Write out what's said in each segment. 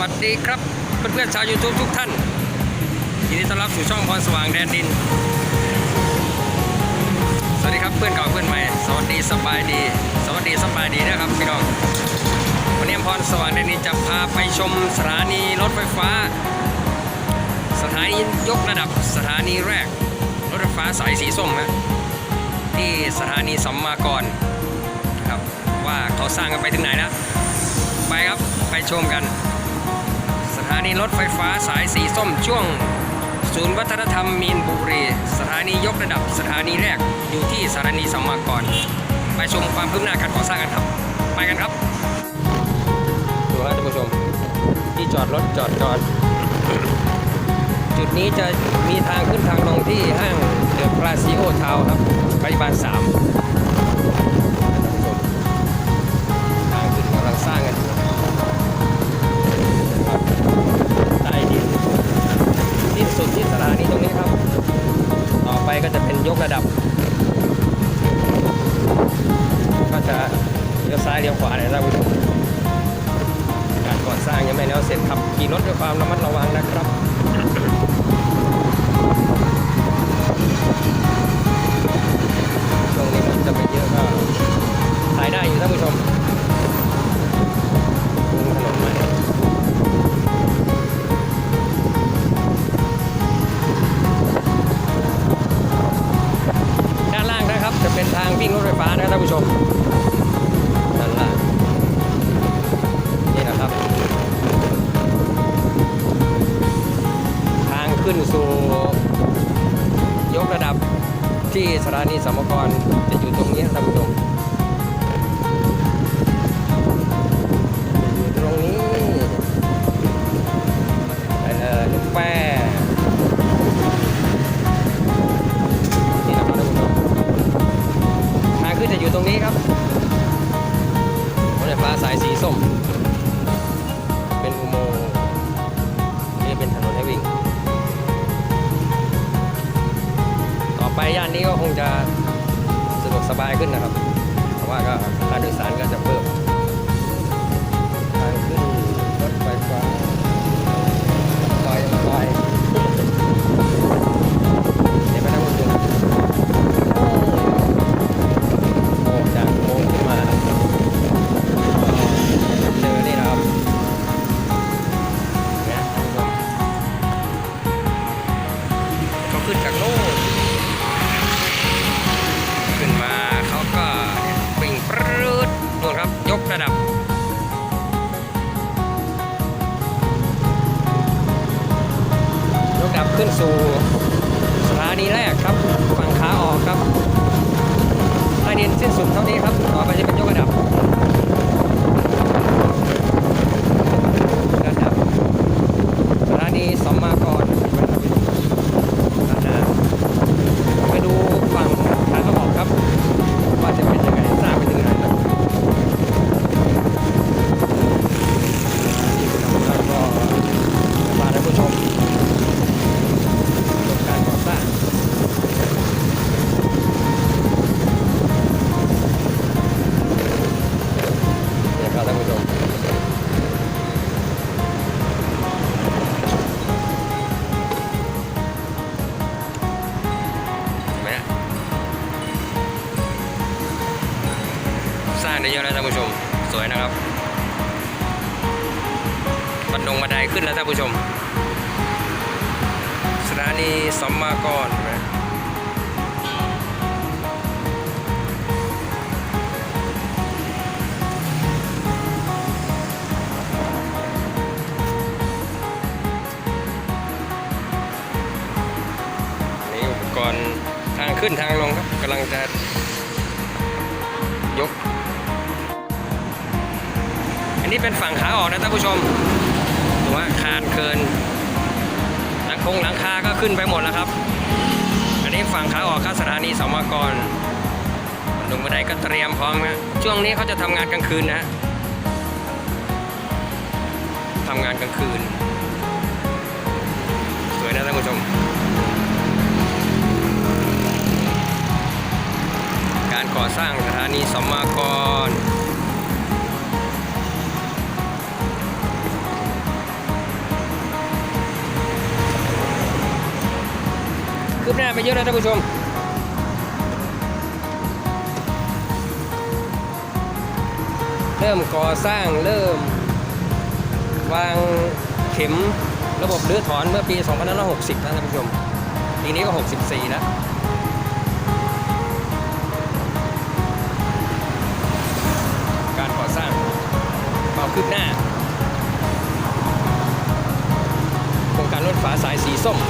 วัสดีครับเพื่อนๆชาว YouTube ทุกท่านยินดีต้อนรับสู่ช่องพรสว่างแดนดิน สวัสดีครับเพื่อนเก่าเพื่อนใหม่ สวัสดีสบายดี สวัสดีสบายดีนะครับพี่น้องวันนี้พรสว่างแดนดินจะพาไปชมสถานีรถไฟฟ้า สถานียกระดับสถานีแรก รถไฟฟ้าสายสีส้มนะที่สถานีสัมมากรครับว่าเขาสร้างกันไปถึงไหนแล้วไปครับ ไปชมกัน สถานีรถไฟฟ้าสายสีส้มช่วง ศูนย์วัฒนธรรมมีนบุรี สถานียกระดับสถานีแรกอยู่ที่สถานีสมมากรไปชมความคืบหน้าการก่อสร้างกันครับ ไปกันครับดูครับท่านผู้ชม ที่จอดรถจอดจอด จุดนี้จะมีทางขึ้นทางลงที่ห้างเดอะพลาซิโอทาวครับปฏิบัติ3 เป็นทางวิ่งรถไฟฟ้านะครับท่านผู้ชมนั่นแหละนี่นะครับ ทางขึ้นสู่ ยกระดับที่สถานีสมกรจะอยู่ตรงนี้ครับท่านผู้ชม ไปย่านนี้ก็คงจะสะดวกสบายขึ้นนะครับ เพราะว่าก็ค่าโดยสารก็จะเพิ่ม ครับยกระดับยกดับขึ้นสู่สถานีแรกครับฝั่งขาออกครับใต้ดินสิ้นสุดเท่านี้ครับต่อไปจะเป็นยกระดับ สร้างได้เยอะแล้วท่านผู้ชม สวยนะครับบันดงบันไดขึ้นแล้วท่านผู้ชม สถานีสัมมากรเห็นไหมนี่อุปกรณ์ทางขึ้นทางลงครับกำลังจะยก อันนี้เป็นฝั่งขาออกนะท่านผู้ชมถือว่าคานเคินหลังคงหลังคาก็ขึ้นไปหมดแล้วครับ อันนี้ฝั่งขาออกข้าสถานีสมกรลงบันไดก็เตรียมพร้อมนะช่วงนี้เขาจะทำงานกลางคืนนะทำงานกลางคืน สวยนะท่านผู้ชม การก่อสร้างสถานีสมกร คืบหน้าไปเยอะแล้วท่านผู้ชม เริ่มก่อสร้างเริ่ม วางเข็มระบบรื้อถอนเมื่อปี2560นะท่านผู้ชม ปีนี้ก็ 64 แล้วการก่อสร้างความคืบหน้าโครงการรถฝาสายสีส้ม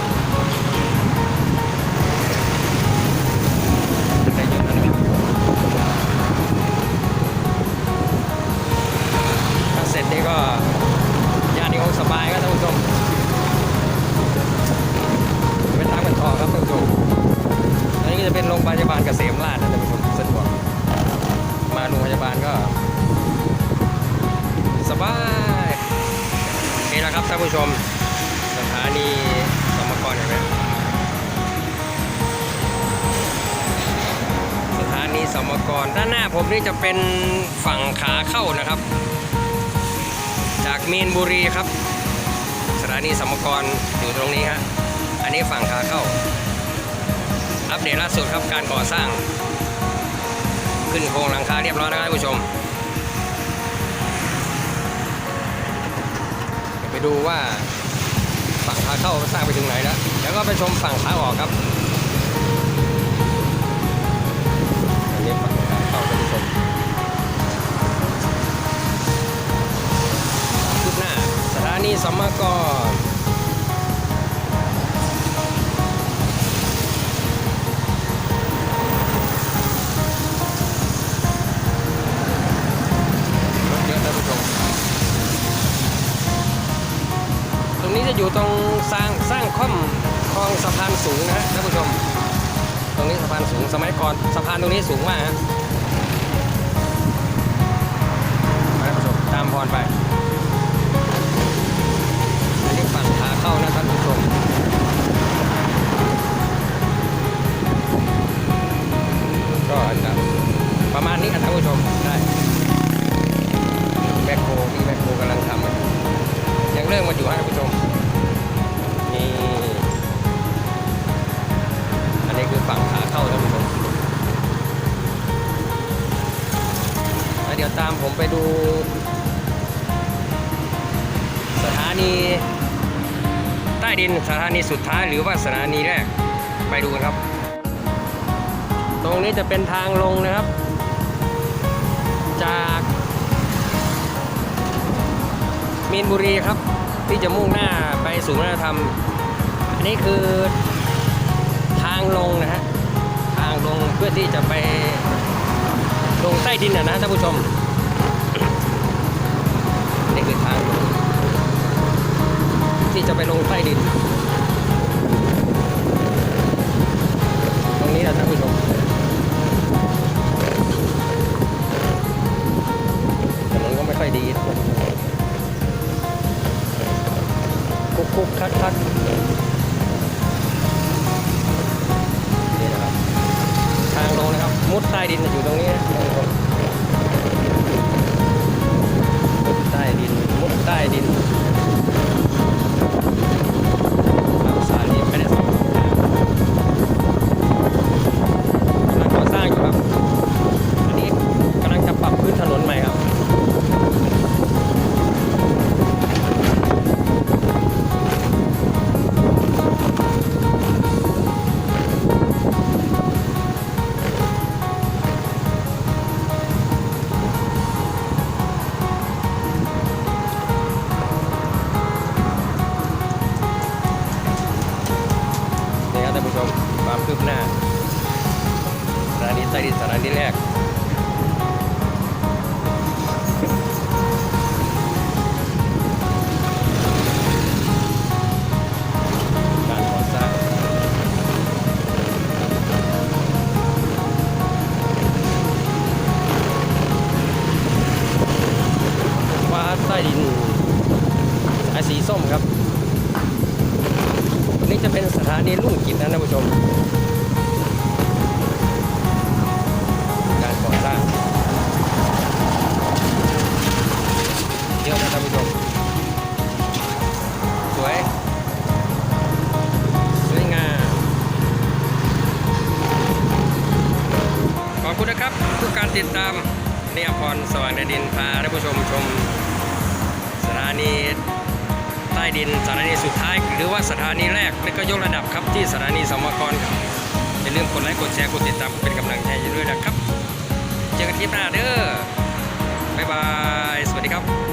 ก็ สบายนี่แหละครับท่านผู้ชม สถานีสมกรเห็นไหมสถานีสมกรด้านหน้าผมนี่จะเป็นฝั่งขาเข้านะครับ จากมีนบุรีครับ สถานีสมกรอยู่ตรงนี้ฮะอันนี้ฝั่งขาเข้า อัปเดตล่าสุดครับการก่อสร้าง ขึ้นโครงหลังคาเรียบร้อยแล้วครับท่านผู้ชม ไปดูว่าฝั่งขาเข้าสร้างไปถึงไหนแล้ว แล้วก็ไปชมฝั่งขาออกครับอันนี้ฝั่งขาเข้าท่านผู้ชมคืบหน้าสถานีสัมมากร อยู่ตรงสร้างสร้างค่อมคลองสะพานสูงนะฮะท่านผู้ชม ตรงนี้สะพานสูงสมัยก่อนสะพานตรงนี้สูงมากฮะท่านผู้ชมตามพรไป ไปดู สถานีใต้ดินสถานีสุดท้ายหรือว่าสถานีแรกไปดูครับ ตรงนี้จะเป็นทางลงนะครับ จากมีนบุรีครับ ที่จะมุ่งหน้าไปสู่วัฒนธรรม อันนี้คือทางลงนะฮะทางลงเพื่อที่จะไปลงใต้ดินนะนะท่านผู้ชม ที่จะไปลงใต้ดิน ตรงนี้นะท่านผู้ชมถนนก็ไม่ค่อยดีคุกคุกคักคักนี่นะครับ ทางลงนะครับ มุดใต้ดินอยู่ตรงนี้นะท่านผู้ชมมุดใต้ดินมุดใต้ดิน ใต้ นี่อภรสว่างแดนดินพาท่านผู้ชมชมสถานีใต้ดินสถานีสุดท้าย หรือว่าสถานีแรกและก็ยกระดับครับที่สถานีสมกรครับอย่าลืมกดไลค์กดแชร์กดติดตามเป็นกำลังใจด้วยนะครับ เจอกันคลิปหน้าเด้อบ๊ายบาย สวัสดีครับ